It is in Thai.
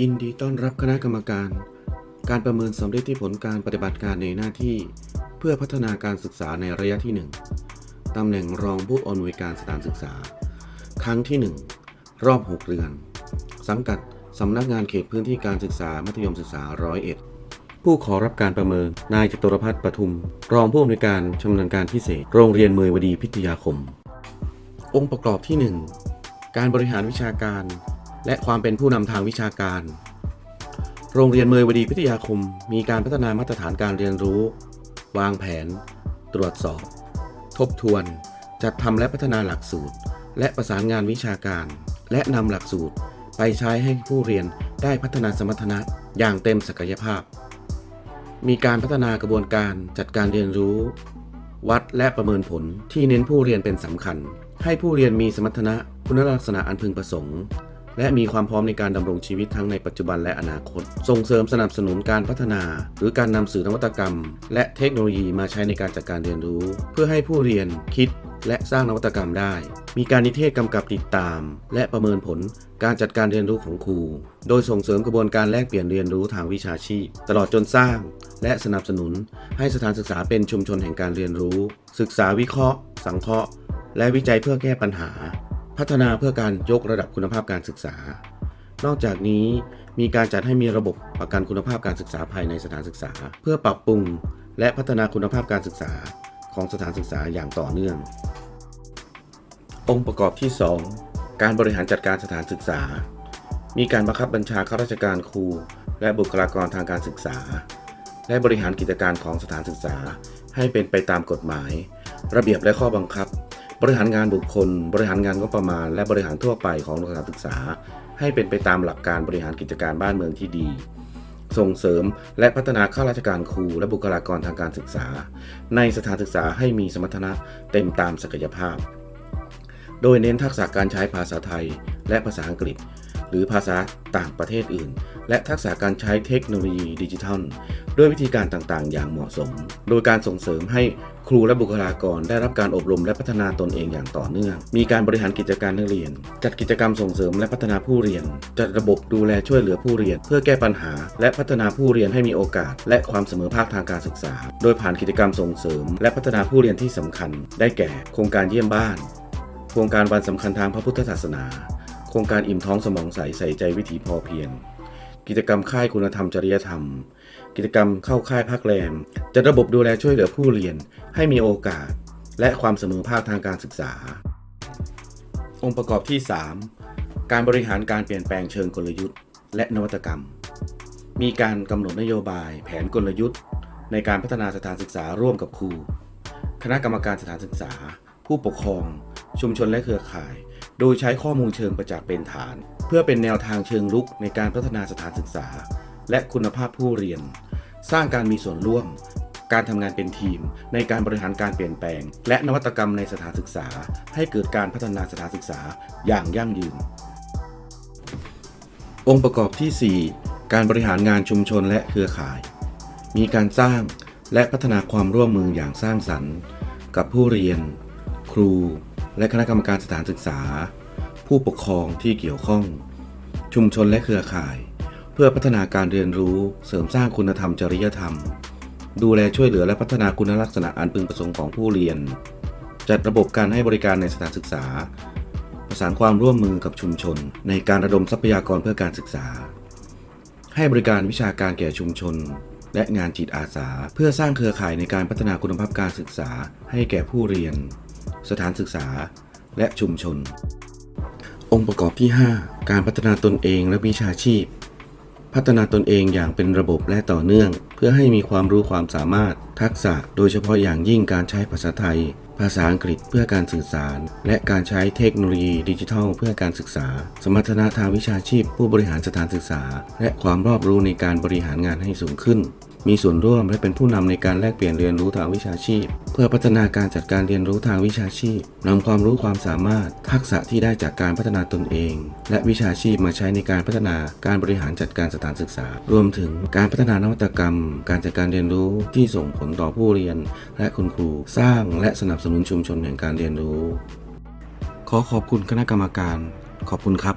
ยินดีต้อนรับคณะกรรมการ การประเมินสำเร็จที่ผลการปฏิบัติการในหน้าที่ เพื่อพัฒนาการศึกษาในระยะที่ 1ตำแหน่งรองผู้อำนวยการสถานศึกษา ครั้งที่ 1 รอบ 6 เดือน สังกัดสำนักงานเขตพื้นที่การศึกษามัธยมศึกษาร้อยเอ็ดผู้ขอรับการประเมิน นายจตุรพัฒน์ปทุม รองผู้อำนวยการชำนาญการพิเศษ โรงเรียนเมยวดีพิทยาคม องค์ประกอบที่ 1 การบริหารวิชาการ และความเป็นผู้นำทางวิชาการ โรงเรียนเมยวดีพิทยาคม มีการพัฒนามาตรฐานการเรียนรู้ วางแผน ตรวจสอบ ทบทวน จัดทำและพัฒนาหลักสูตร และประสานงานวิชาการ และนำหลักสูตร ไปใช้ให้ผู้เรียนได้พัฒนาสมรรถนะอย่างเต็มศักยภาพ มีการพัฒนากระบวนการจัดการเรียนรู้ วัดและประเมินผลที่เน้นผู้เรียนเป็นสำคัญ ให้ผู้เรียนมีสมรรถนะคุณลักษณะอันพึงประสงค์ และมีความพร้อมในการดำรงชีวิตทั้งในปัจจุบันและอนาคต ส่งเสริมสนับสนุนการพัฒนา หรือการนำสื่อนวัตกรรม และเทคโนโลยีมาใช้ในการจัดการเรียนรู้ เพื่อให้ผู้เรียนคิดและสร้างนวัตกรรมได้ มีการนิเทศกำกับติดตาม และประเมินผลการจัดการเรียนรู้ของครู โดยส่งเสริมกระบวนการแลกเปลี่ยนเรียนรู้ทางวิชาชีพ ตลอดจนสร้าง และสนับสนุน ให้สถานศึกษาเป็นชุมชนแห่งการเรียนรู้ ศึกษาวิเคราะห์ สังเคราะห์ และวิจัยเพื่อแก้ปัญหา พัฒนาเพื่อการยกระดับคุณภาพการศึกษา นอกจากนี้มีการจัดให้มีระบบประกันคุณภาพการศึกษาภายในสถานศึกษา เพื่อปรับปรุงและพัฒนาคุณภาพการศึกษาของสถานศึกษาอย่างต่อเนื่อง องค์ประกอบที่ 2 การบริหารจัดการสถานศึกษา มีการบังคับบัญชาข้าราชการครู และบุคลากรทางการศึกษา และบริหารกิจการของสถานศึกษา ให้เป็นไปตามกฎหมาย ระเบียบและข้อบังคับ บริหารงานบุคคล บริหารงานก็ประมาณ และบริหารทั่วไปของสถานศึกษา ให้เป็นไปตามหลักการบริหารกิจการบ้านเมืองที่ดี ส่งเสริมและพัฒนาข้าราชการครูและบุคลากรทางการศึกษา ในสถานศึกษาให้มีสมรรถนะเต็มตามศักยภาพ โดยเน้นทักษะการใช้ภาษาไทยและภาษาอังกฤษ รือภาษาต่างประเทศอื่น และทักษะการใช้เทคโนโลยีดิจิทัล ด้วยวิธีการต่างๆ อย่างเหมาะสม โดยการส่งเสริมให้ครูและบุคลากรได้รับการอบรมและพัฒนาตนเองอย่างต่อเนื่อง มีการบริหารกิจการนักเรียน จัดกิจกรรมส่งเสริมและพัฒนาผู้เรียน จัดระบบดูแลช่วยเหลือผู้เรียน เพื่อแก้ปัญหา และพัฒนาผู้เรียนให้มีโอกาส และความเสมอภาคทางการศึกษา โดยผ่านกิจกรรมส่งเสริม และพัฒนาผู้เรียนที่สำคัญ ได้แก่ โครงการเยี่ยมบ้าน โครงการวันสำคัญทางพระพุทธศาสนา ครงการอิ่มท้องสมองใสใส่ใจวิถีพอเพียง กิจกรรมค่ายคุณธรรมจริยธรรม กิจกรรมเข้าค่ายพักแรม จัดระบบดูแลช่วยเหลือผู้เรียน ให้มีโอกาส และความเสมอภาคทางการศึกษา องค์ประกอบที่ 3 การบริหารการเปลี่ยนแปลงเชิงกลยุทธ์ และนวัตกรรม มีการกำหนดนโยบาย แผนกลยุทธ์ ในการพัฒนาสถานศึกษาร่วมกับครู คณะกรรมการสถานศึกษา ผู้ปกครอง ชุมชนและเครือข่าย โดยใช้ข้อมูลเชิงประจักษ์เป็นฐาน เพื่อเป็นแนวทางเชิงรุกในการพัฒนาสถานศึกษา และคุณภาพผู้เรียน สร้างการมีส่วนร่วม การทำงานเป็นทีม ในการบริหารการเปลี่ยนแปลง และนวัตกรรมในสถานศึกษา ให้เกิดการพัฒนาสถานศึกษาอย่างยั่งยืน องค์ประกอบที่ 4 การบริหารงานชุมชนและเครือข่าย มีการสร้างและพัฒนาความร่วมมืออย่างสร้างสรรค์ กับผู้เรียน ครู และคณะกรรมการสถานศึกษา ผู้ปกครองที่เกี่ยวข้อง ชุมชนและเครือข่าย เพื่อพัฒนาการเรียนรู้เสริมสร้างคุณธรรมจริยธรรม ดูแลช่วยเหลือและพัฒนาคุณลักษณะอันพึงประสงค์ของผู้เรียน จัดระบบการให้บริการในสถานศึกษา ประสานความร่วมมือกับชุมชน ในการระดมทรัพยากรเพื่อการศึกษา ให้บริการวิชาการแก่ชุมชนและงานจิตอาสา เพื่อสร้างเครือข่ายในการพัฒนาคุณภาพการศึกษาให้แก่ผู้เรียน สถานศึกษา และชุมชน องค์ประกอบที่ 5 การพัฒนาตนเองและวิชาชีพ พัฒนาตนเองอย่างเป็นระบบและต่อเนื่อง เพื่อให้มีความรู้ความสามารถ ทักษะ โดยเฉพาะอย่างยิ่งการใช้ภาษาไทย ภาษาอังกฤษเพื่อการสื่อสาร และการใช้เทคโนโลยีดิจิทัล เพื่อการศึกษา สมรรถนะทางวิชาชีพ ผู้บริหารสถานศึกษา และความรอบรู้ในการบริหารงานให้สูงขึ้น มีส่วนร่วมและเป็นผู้นำในการแลกเปลี่ยนเรียนรู้ทางวิชาชีพ เพื่อพัฒนาการจัดการเรียนรู้ทางวิชาชีพนำความรู้ความสามารถ ทักษะที่ได้จากการพัฒนาตนเอง และวิชาชีพมาใช้ในการพัฒนาการบริหารจัดการสถานศึกษา รวมถึงการพัฒนานวัตกรรม การจัดการเรียนรู้ที่ส่งผลต่อผู้เรียน และคุณครูสร้างและสนับสนุนชุมชนแห่งการเรียนรู้ ขอขอบคุณคณะกรรมการ ขอบคุณครับ